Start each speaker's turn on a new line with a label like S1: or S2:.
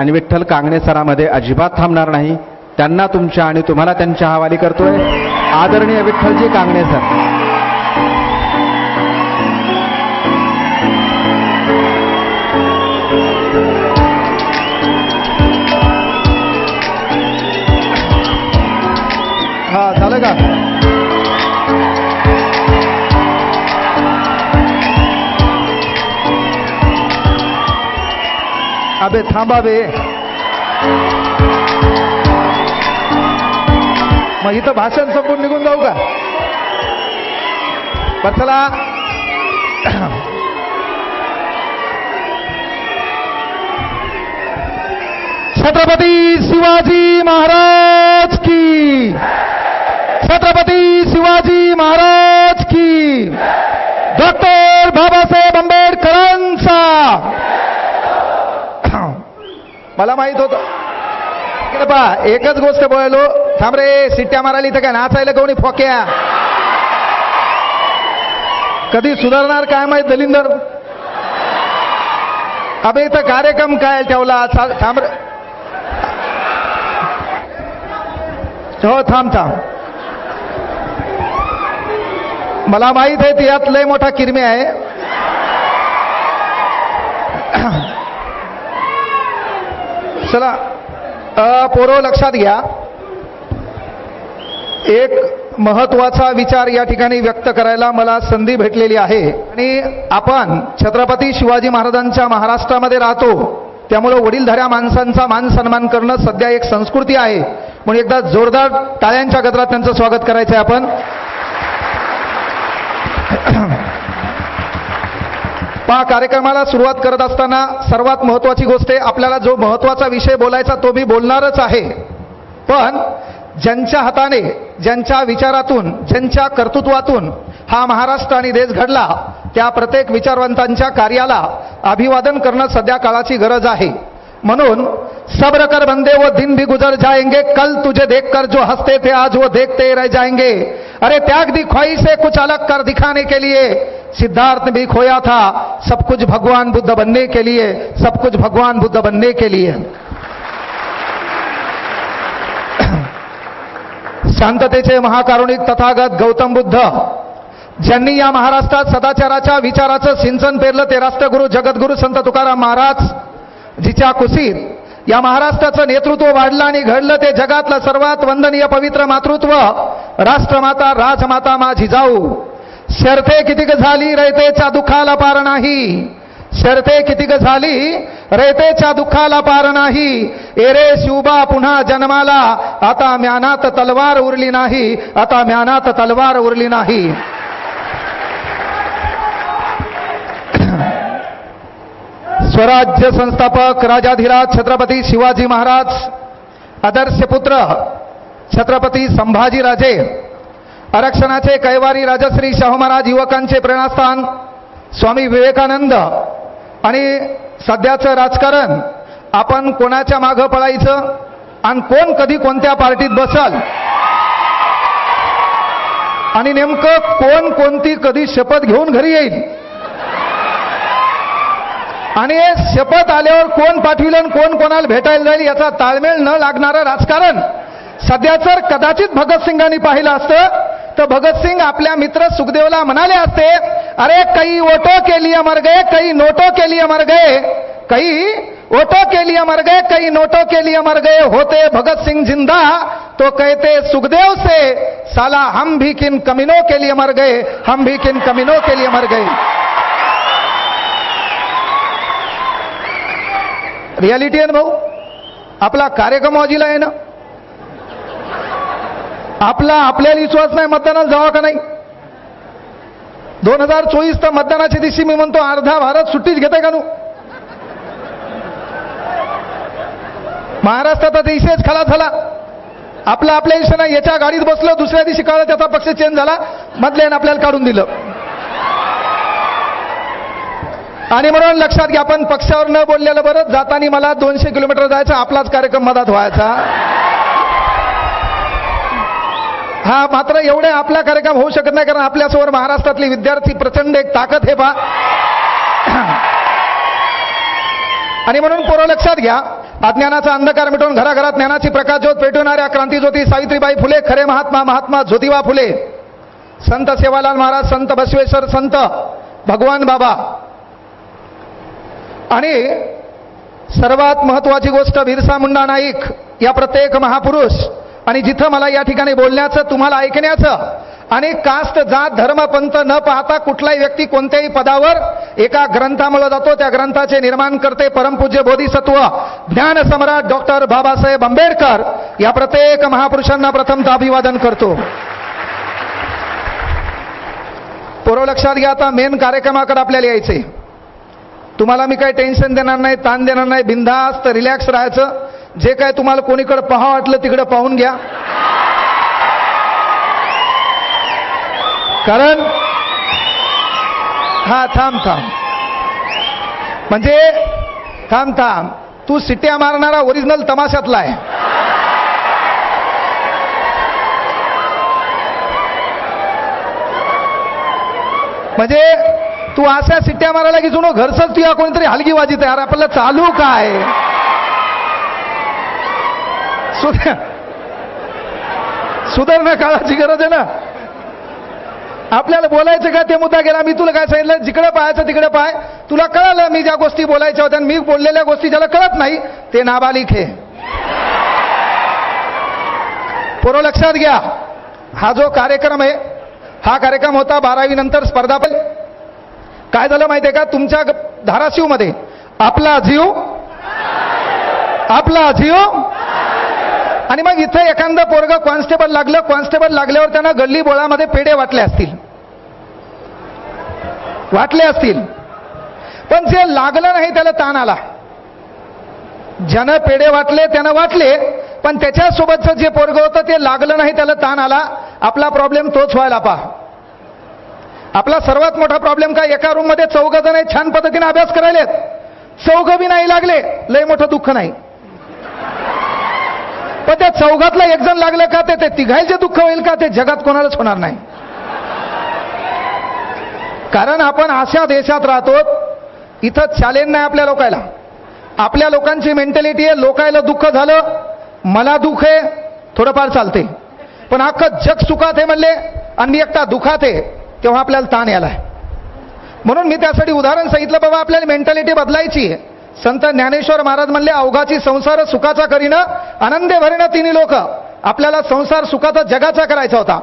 S1: आणि विठ्ठल कांगणे सरामध्ये अजिबात थांबणार नाही. त्यांना तुमच्या आणि तुम्हाला त्यांच्या हवाली करतोय. आदरणीय विठ्ठलजी कांगणे सर
S2: अबे थांबा बे मग इथं भाषण संपून निघून जाऊ का? पण चला. छत्रपती शिवाजी महाराज की. छत्रपती शिवाजी महाराज की. डॉक्टर बाबासाहेब आंबेडकरांचा. मला माहीत होत. इकडे पहा एकच गोष्ट बोलायलो थांब रे सिट्ट्या मारायला इथं काय नाचायला कोणी फोक्या? कधी सुधारणार काय माहीत दलिंदर? अबे इथं कार्यक्रम काय ठेवला? थांब रे. हो थांब थांब. मला माहीत आहे ती यात लय मोठा किरमी आहे. चला पोरो लक्षात घ्या. एक महत्त्वाचा विचार या ठिकाणी व्यक्त करायला मला संधी भेटलेली आहे. आणि आपण छत्रपती शिवाजी महाराजांच्या महाराष्ट्रामध्ये राहतो. त्यामुळं वडीलधाऱ्या माणसांचा मान सन्मान करणं सध्या एक संस्कृती आहे. म्हणून एकदा जोरदार टाळ्यांच्या गजरात त्यांचं स्वागत करायचं आहे आपण. पहा कार्यक्रमाला सुरुवात करत असताना सर्वात महत्वाची गोष्ट आहे आपल्याला जो महत्त्वाचा विषय बोलायचा तो मी बोलणारच आहे. पण ज्यांच्या हाताने ज्यांच्या विचारातून ज्यांच्या कर्तृत्वातून हा महाराष्ट्र आणि देश घडला त्या प्रत्येक विचारवंतांच्या कार्याला अभिवादन करणं सध्या काळाची गरज आहे. म्हणून सब्र कर बंदे वो दिन भी गुजर जाएँगे, कल तुझे देखकर जो हँसते थे आज वो देखते ही रह जाएँगे। अरे त्याग दी से कुछ अलग कर दिखाने के लिए। सिद्धार्थ भी खोया था, सब कुछ भगवान बुद्ध बनने के लिए, सब कुछ भगवान बुद्ध बनने के लिए। शांततेचे महाकारुणिक तथागत गौतम बुद्ध। ज्यांनी या महाराष्ट्रात सदाचाराच्या विचाराचं सिंचन पेरलं ते राष्ट्रगुरु जगद्गुरु संत तुकाराम महाराज। जिच्या कुशीत या महाराष्ट्राचं नेतृत्व वाढलं आणि घडलं ते जगातलं सर्वात वंदनीय पवित्र मातृत्व. राष्ट्रमाता राजमाता मा जिजाऊ शर्थे कितीक झाली रयतेच्या दुःखाला पार नाही? शर्ते कितीक झाली रयतेच्या दुःखाला पार नाही? एरे शिवबा पुन्हा जन्माला. आता म्यानात तलवार उरली नाही. आता म्यानात तलवार उरली नाही. स्वराज्य संस्थापक राजाधिराज छत्रपती शिवाजी महाराज आदर्श पुत्र छत्रपती संभाजी राजे आरक्षणाचे कैवारी राजश्री शाहू महाराज युवकांचे प्रेरणास्थान स्वामी विवेकानंद आणि सध्याचं राजकारण आपण कोणाच्या मागं पळायचं आणि कोण कधी कोणत्या पार्टीत बसल? आणि नेमकं कोण कोणती कधी शपथ घेऊन घरी येईल? आणि शपथ आल्यावर कोण पाठविलं कोण कोणाला भेटायला जाईल याचा ताळमेळ न लागणारं राजकारण. सध्या जर कदाचित भगतसिंगांनी पाहिलं असतं तर भगतसिंग आपल्या मित्र सुखदेवला म्हणाले असते अरे कई ओटो के लिए मर गए कई नोटो के लिए मर गए कई ओटो के लिए मर गए कई नोटो के लिए मर गए होते भगतसिंग जिंदा तो कहते सुखदेव से साला हम भी किन कमीनों के लिए मर गए हम भी किन कमीनों के लिए मर गए। रियालिटी आहे ना भाऊ? आपला कार्यक्रम वाजीला आहे ना? आपला आपल्याला विश्वास नाही मतदानाला जावा का नाही? दोन हजार चोवीस तर मतदानाच्या दिवशी मी म्हणतो अर्धा भारत सुट्टीच घेते का नू? महाराष्ट्रात आता इशेच खाला झाला. आपला आपल्या दिशेनं याच्या गाडीत बसलो दुसऱ्या दिवशी कळलं त्याचा पक्ष चेंज झाला. मधल्यानं आपल्याला काढून दिलं. आणि म्हणून लक्षात घ्या आपण पक्षावर न बोललेलं बरं. जाताना मला दोनशे किलोमीटर जायचा आपलाच कार्यक्रम मधात व्हायचा. हा मात्र एवढे आपला कार्यक्रम होऊ शकत नाही कारण आपल्यासमोर महाराष्ट्रातले विद्यार्थी प्रचंड एक ताकद हे पा आणि म्हणून पोरं लक्षात घ्या अज्ञानाचा अंधकार मिटवून घराघरात ज्ञानाची प्रकाशज्योत पेटवणाऱ्या क्रांतीज्योती सावित्रीबाई फुले खरे महात्मा महात्मा ज्योतिबा फुले. संत सेवालाल महाराज संत बसवेश्वर संत भगवान बाबा. आणि सर्वात महत्वाची गोष्ट बिरसा मुंडा नाईक या प्रत्येक महापुरुष आणि जिथं मला या ठिकाणी बोलण्याचं तुम्हाला ऐकण्याचं आणि कास्ट जात धर्म पंथ न पाहता कुठलाही व्यक्ती कोणत्याही पदावर एका ग्रंथामुळे जातो त्या ग्रंथाचे निर्माण करते परमपूज्य बोधिसत्व ज्ञान सम्राट डॉक्टर बाबासाहेब आंबेडकर या प्रत्येक महापुरुषांना प्रथमतः अभिवादन करतो. पूर्व लक्षात घ्या आता मेन कार्यक्रमाकडे आपल्याला यायचे तुम्हाला मी काही टेन्शन देणार नाही ताण देणार नाही बिंदास्त रिलॅक्स राहायचं. जे काय तुम्हाला कोणीकडे पहा वाटलं तिकडे पाहून घ्या. कारण हा थांब थांब. म्हणजे थांब थांब. तू सिट्या मारणारा ओरिजिनल तमाशातला आहे. म्हणजे तू अशा सिट्ट्या मारायला की जुनो घरसच तुया कोणीतरी हलगी वाजित आहे. आपल्याला चालू काय? सुध- सुधारणा काळाची गरज आहे ना. आपल्याला बोलायचं का ते मुद्दा गेला. मी तुला काय सांगितलं? जिकडे पाहायचं तिकडे पाय तुला कळालं मी ज्या गोष्टी बोलायच्या होत्या मी बोललेल्या गोष्टी ज्याला कळत नाही ते नाबालिक आहे पोरं लक्षात घ्या. हा जो कार्यक्रम आहे हा कार्यक्रम होता बारावी नंतर स्पर्धा पण काय झालं माहितीये का? तुमच्या धाराशिवमध्ये आपला जीव आपला जीव आणि मग इथं एखादं पोरग कॉन्स्टेबल लागलं कॉन्स्टेबल लागल्यावर त्यांना गल्ली बोळामध्ये पेढे वाटले असतील. वाटले असतील. पण जे लागलं नाही त्याला ताण आला. ज्यानं पेढे वाटले त्यानं वाटले पण त्याच्यासोबतचं जे पोरग होतं ते लागलं नाही त्याला ताण आला. आपला प्रॉब्लेम तोच व्हायला पहा. आपला सर्वात मोठा प्रॉब्लेम काय? एका रूममध्ये चौघ जण छान पद्धतीने अभ्यास करायलेत. चौघ बी नाही लागले लय मोठं दुःख नाही. पण त्या चौघातला एक जण लागलं का ते ते तिघायचे दुःख होईल का? ते जगात कोणालाच होणार नाही. कारण आपण अशा देशात राहतो इथं चॅलेंज नाही आपल्या लोकायला. आपल्या लोकांची मेंटॅलिटी आहे लोकायला दुःख झालं मला दुःख आहे थोडंफार चालते पण अख्खं जग सुखात आहे म्हणले आणि एकटा दुखात आहे. तेव्हा आपल्याला ताण यालाय म्हणून मी त्यासाठी उदाहरण सांगितलं बाबा आपल्याला मेंटॅलिटी बदलायची आहे. संत ज्ञानेश्वर महाराज म्हणले अवघाची संसार सुखाचा करीनं आनंदे भरीनं तिन्ही लोक. आपल्याला संसार सुखाचा जगाचा करायचा होता.